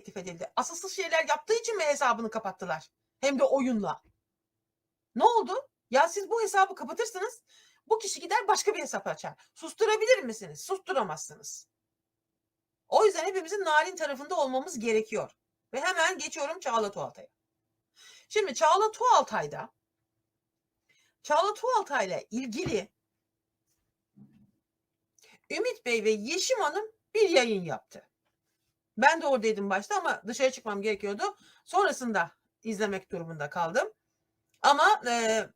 teklif edildi. Asılsız şeyler yaptığı için mi hesabını kapattılar? Hem de oyunla. Ne oldu? Ya siz bu hesabı kapatırsınız. Bu kişi gider başka bir hesap açar. Susturabilir misiniz? Susturamazsınız. O yüzden hepimizin narin tarafında olmamız gerekiyor. Ve hemen geçiyorum Çağla Tuğaltay'a. Şimdi Çağla Tuğaltay'da Çağla Tuğaltay'la ilgili Ümit Bey ve Yeşim Hanım bir yayın yaptı. Ben de oradaydım başta ama dışarı çıkmam gerekiyordu. Sonrasında izlemek durumunda kaldım. Ama e,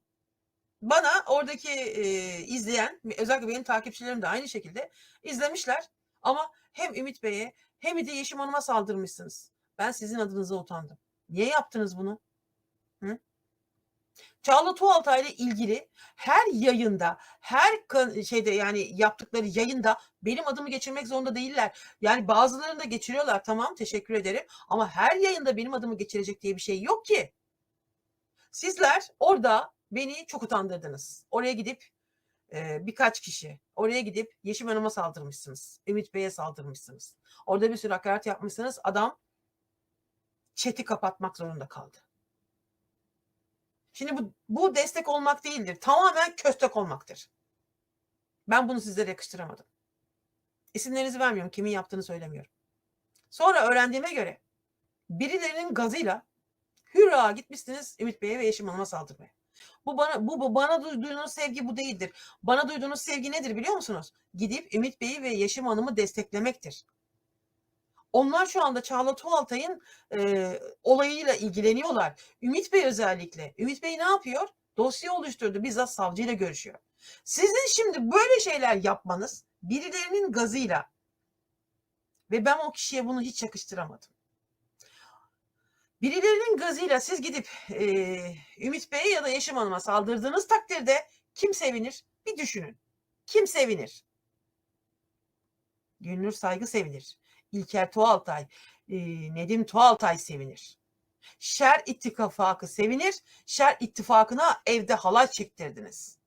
bana oradaki e, izleyen, özellikle benim takipçilerim de aynı şekilde izlemişler. Ama hem Ümit Bey'e hem de Yeşim Hanım'a saldırmışsınız. Ben sizin adınıza utandım. Niye yaptınız bunu? Çağla Tuğaltay ile ilgili her yayında, her şeyde yani yaptıkları yayında benim adımı geçirmek zorunda değiller. Yani bazılarını da geçiriyorlar tamam teşekkür ederim. Ama her yayında benim adımı geçirecek diye bir şey yok ki. Sizler orada beni çok utandırdınız. Oraya gidip e, birkaç kişi oraya gidip Yeşim Hanım'a saldırmışsınız. Ümit Bey'e saldırmışsınız. Orada bir sürü hakaret yapmışsınız. Adam chat'i kapatmak zorunda kaldı. Şimdi bu, bu destek olmak değildir. Tamamen köstek olmaktır. Ben bunu sizlere yakıştıramadım. İsimlerinizi vermiyorum. Kimin yaptığını söylemiyorum. Sonra öğrendiğime göre birilerinin gazıyla hürra gitmişsiniz Ümit Bey'e ve Yeşim Hanım'a saldırmaya. Bu bana bu, bu bana duyduğunuz sevgi bu değildir. Bana duyduğunuz sevgi nedir biliyor musunuz? Gidip Ümit Bey'i ve Yeşim Hanım'ı desteklemektir. Onlar şu anda Çağla Tuğaltay'ın e, olayıyla ilgileniyorlar. Ümit Bey özellikle. Ümit Bey ne yapıyor? Dosya oluşturdu. Bizzat savcıyla görüşüyor. Sizin şimdi böyle şeyler yapmanız birilerinin gazıyla ve ben o kişiye bunu hiç yakıştıramadım. Birilerinin gazıyla siz gidip e, Ümit Bey'e ya da Yeşim Hanım'a saldırdığınız takdirde kim sevinir? Bir düşünün. Kim sevinir? Gülnur Saygı sevinir. İlker Tuğaltay, e, Nedim Tuğaltay sevinir. Şer ittifakı sevinir. Şer ittifakına evde halay çektirdiniz.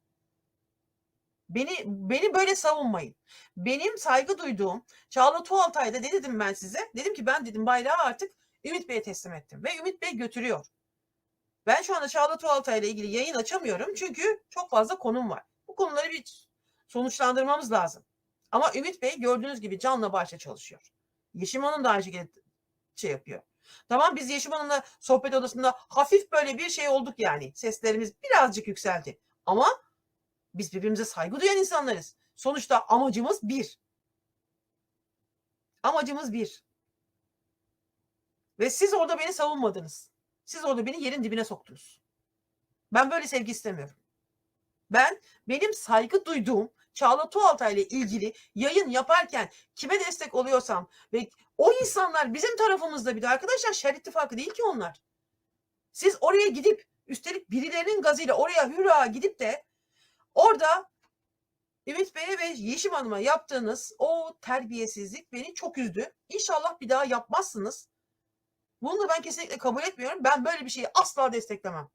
Beni beni böyle savunmayın. Benim saygı duyduğum Çağla Tuğaltay'da ne dedim ben size? Dedim ki ben dedim bayrağı artık Ümit Bey'e teslim ettim. Ve Ümit Bey götürüyor. Ben şu anda Çağla Tuğaltay ile ilgili yayın açamıyorum. Çünkü çok fazla konum var. Bu konuları bir sonuçlandırmamız lazım. Ama Ümit Bey gördüğünüz gibi canla başla çalışıyor. Yeşim Hanım da aynı şekilde şey yapıyor. Tamam biz Yeşim Hanım'la sohbet odasında hafif böyle bir şey olduk yani. Seslerimiz birazcık yükseldi. Ama biz birbirimize saygı duyan insanlarız. Sonuçta amacımız bir. Amacımız bir. Ve siz orada beni savunmadınız. Siz orada beni yerin dibine soktunuz. Ben böyle sevgi istemiyorum. Ben benim saygı duyduğum Çağla Tuğaltay ile ilgili yayın yaparken kime destek oluyorsam ve o insanlar bizim tarafımızda bir de arkadaşlar şer ittifakı değil ki onlar. Siz oraya gidip üstelik birilerinin gazıyla oraya hürra gidip de orada Ümit Bey'e ve Yeşim Hanım'a yaptığınız o terbiyesizlik beni çok üzdü. İnşallah bir daha yapmazsınız. Bunu da ben kesinlikle kabul etmiyorum. Ben böyle bir şeyi asla desteklemem.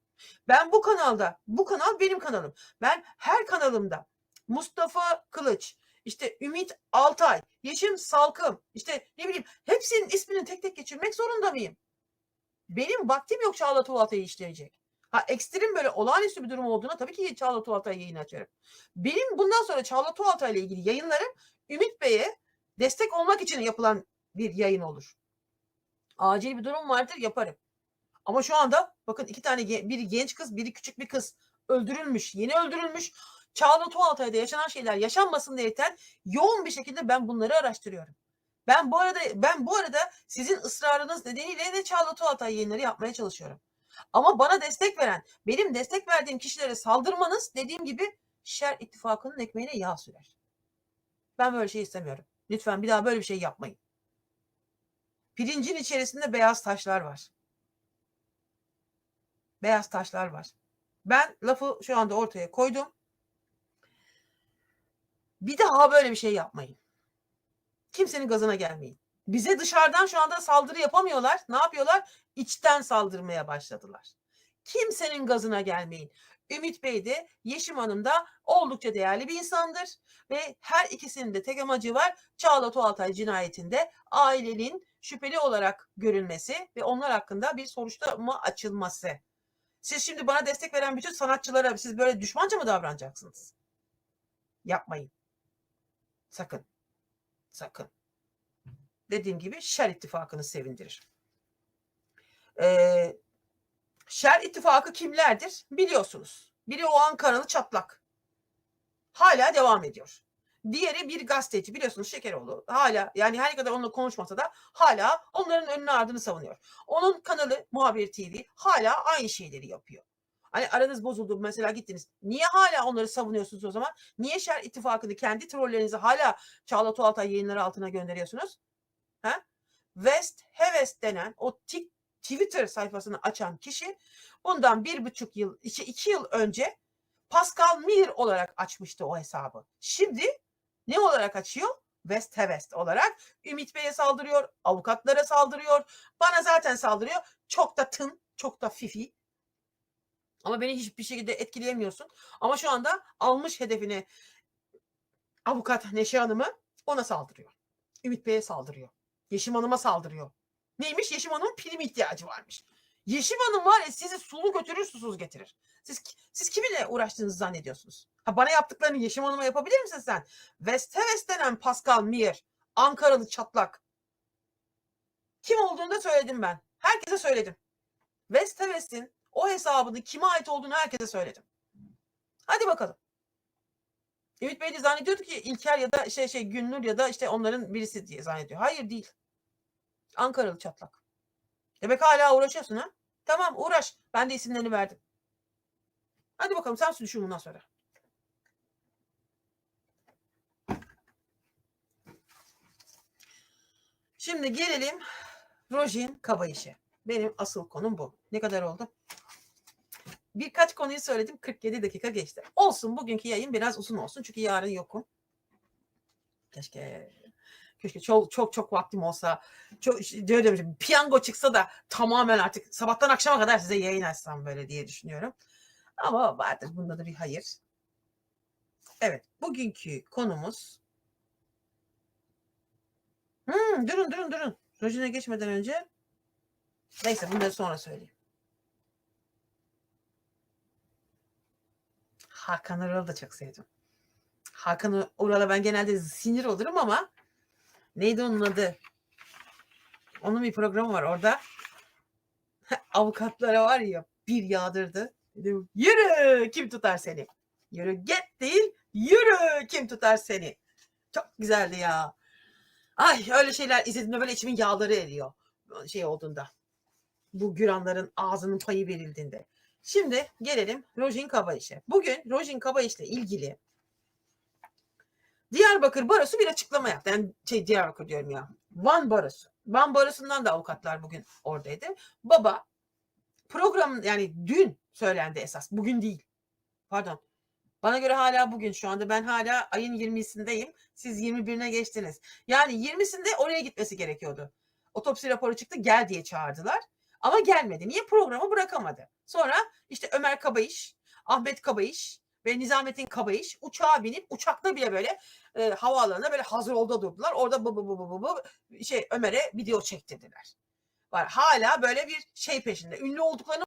Ben bu kanalda, bu kanal benim kanalım. Ben her kanalımda Mustafa Kılıç, işte Ümit Altay, Yeşim Salkım, işte ne bileyim hepsinin ismini tek tek geçirmek zorunda mıyım? Benim vaktim yok Çağla Tuğaltay'ı işleyecek. Ha ekstrem böyle olağanüstü bir durum olduğuna tabii ki Çağla Tuğaltay yayın açarım. Benim bundan sonra Çağla Tuğaltay ile ilgili yayınlarım Ümit Bey'e destek olmak için yapılan bir yayın olur. Acil bir durum vardır yaparım. Ama şu anda bakın iki tane biri genç kız, biri küçük bir kız öldürülmüş, yeni öldürülmüş. Çağla Tuğaltay'da yaşanan şeyler yaşanmasın diyerekten yoğun bir şekilde ben bunları araştırıyorum. Ben bu arada ben bu arada sizin ısrarınız nedeniyle de Çağla Tuğaltay yayınları yapmaya çalışıyorum. Ama bana destek veren, benim destek verdiğim kişilere saldırmanız dediğim gibi şer ittifakının ekmeğine yağ sürer. Ben böyle şey istemiyorum. Lütfen bir daha böyle bir şey yapmayın. Pirincin içerisinde beyaz taşlar var. Beyaz taşlar var. Ben lafı şu anda ortaya koydum. Bir daha böyle bir şey yapmayın. Kimsenin gazına gelmeyin. Bize dışarıdan şu anda saldırı yapamıyorlar. Ne yapıyorlar? İçten saldırmaya başladılar. Kimsenin gazına gelmeyin. Ümit Bey de Yeşim Hanım da oldukça değerli bir insandır. Ve her ikisinin de tek amacı var. Çağla Tuğaltay cinayetinde ailenin şüpheli olarak görülmesi ve onlar hakkında bir soruşturma açılması. Siz şimdi bana destek veren bütün sanatçılara siz böyle düşmanca mı davranacaksınız? Yapmayın. Sakın. Sakın. Dediğim gibi şer ittifakını sevindirir. Ee, şer ittifakı kimlerdir? Biliyorsunuz. Biri o Ankaralı çatlak. Hala devam ediyor. Diğeri bir gazeteci biliyorsunuz Şekeroğlu. Hala yani her kadar onunla konuşmasa da hala onların önünü ardını savunuyor. Onun kanalı Muhabir TV hala aynı şeyleri yapıyor. Hani aranız bozuldu mesela gittiniz. Niye hala onları savunuyorsunuz o zaman? Niye şer ittifakını kendi trollerinizi hala Çağla Tuğaltay yayınları altına gönderiyorsunuz? Ha? West Heves denen o tik Twitter sayfasını açan kişi bundan bir buçuk yıl, iki, iki yıl önce Pascal Mir olarak açmıştı o hesabı. Şimdi ne olarak açıyor? West West olarak Ümit Bey'e saldırıyor, avukatlara saldırıyor, bana zaten saldırıyor. Çok da tın, çok da fifi. Ama beni hiçbir şekilde etkileyemiyorsun. Ama şu anda almış hedefine avukat Neşe Hanım'ı ona saldırıyor. Ümit Bey'e saldırıyor. Yeşim Hanım'a saldırıyor. Neymiş? Yeşim Hanım'ın prim ihtiyacı varmış. Yeşim Hanım var ya sizi sulu götürür susuz getirir. Siz siz kiminle uğraştığınızı zannediyorsunuz? Ha, bana yaptıklarını Yeşim Hanım'a yapabilir misin sen? Westeves denen Pascal Mier, Ankaralı çatlak. Kim olduğunu da söyledim ben. Herkese söyledim. Westeves'in o hesabını kime ait olduğunu herkese söyledim. Hadi bakalım. Ümit Bey de zannediyordu ki İlker ya da şey şey Günnur ya da işte onların birisi diye zannediyor. Hayır değil. Ankaralı çatlak. Demek hala uğraşıyorsun ha? Tamam uğraş. Ben de isimlerini verdim. Hadi bakalım sen düşün bundan sonra. Şimdi gelelim Rojin Kabayiş'e. Benim asıl konum bu. Ne kadar oldu? Birkaç konuyu söyledim. 47 dakika geçti. Olsun bugünkü yayın biraz uzun olsun. Çünkü yarın yokum. Keşke keşke çok çok çok vaktim olsa çok diyorum piyango çıksa da tamamen artık sabahtan akşama kadar size yayın açsam böyle diye düşünüyorum. Ama vardır bunda da bir hayır. Evet bugünkü konumuz hmm, durun durun durun. Rojine geçmeden önce neyse bunları sonra söyleyeyim. Hakan Ural'ı da çok sevdim. Hakan Ural'a ben genelde sinir olurum ama neydi onun adı? Onun bir programı var orada. Avukatlara var ya bir yağdırdı. Dedim, yürü kim tutar seni? Yürü get değil yürü kim tutar seni? Çok güzeldi ya. Ay öyle şeyler izlediğimde böyle içimin yağları eriyor. Şey olduğunda. Bu güranların ağzının payı verildiğinde. Şimdi gelelim Rojin Kabayiş'e. Bugün Rojin Kabayiş'le ilgili Diyarbakır Barosu bir açıklama yaptı. Yani şey Diyarbakır diyorum ya. Van Barosu. Van Barosu'ndan da avukatlar bugün oradaydı. Baba program yani dün söylendi esas. Bugün değil. Pardon. Bana göre hala bugün şu anda ben hala ayın 20'sindeyim. Siz 21'ine geçtiniz. Yani 20'sinde oraya gitmesi gerekiyordu. Otopsi raporu çıktı gel diye çağırdılar. Ama gelmedi. Niye programı bırakamadı? Sonra işte Ömer Kabayış, Ahmet Kabayış ve Nizamettin Kabayış uçağa binip uçakta bile böyle e, havaalanına böyle hazır olda durdular. Orada bu bu bu bu bu şey Ömer'e video çektirdiler. Var hala böyle bir şey peşinde. Ünlü olduklarını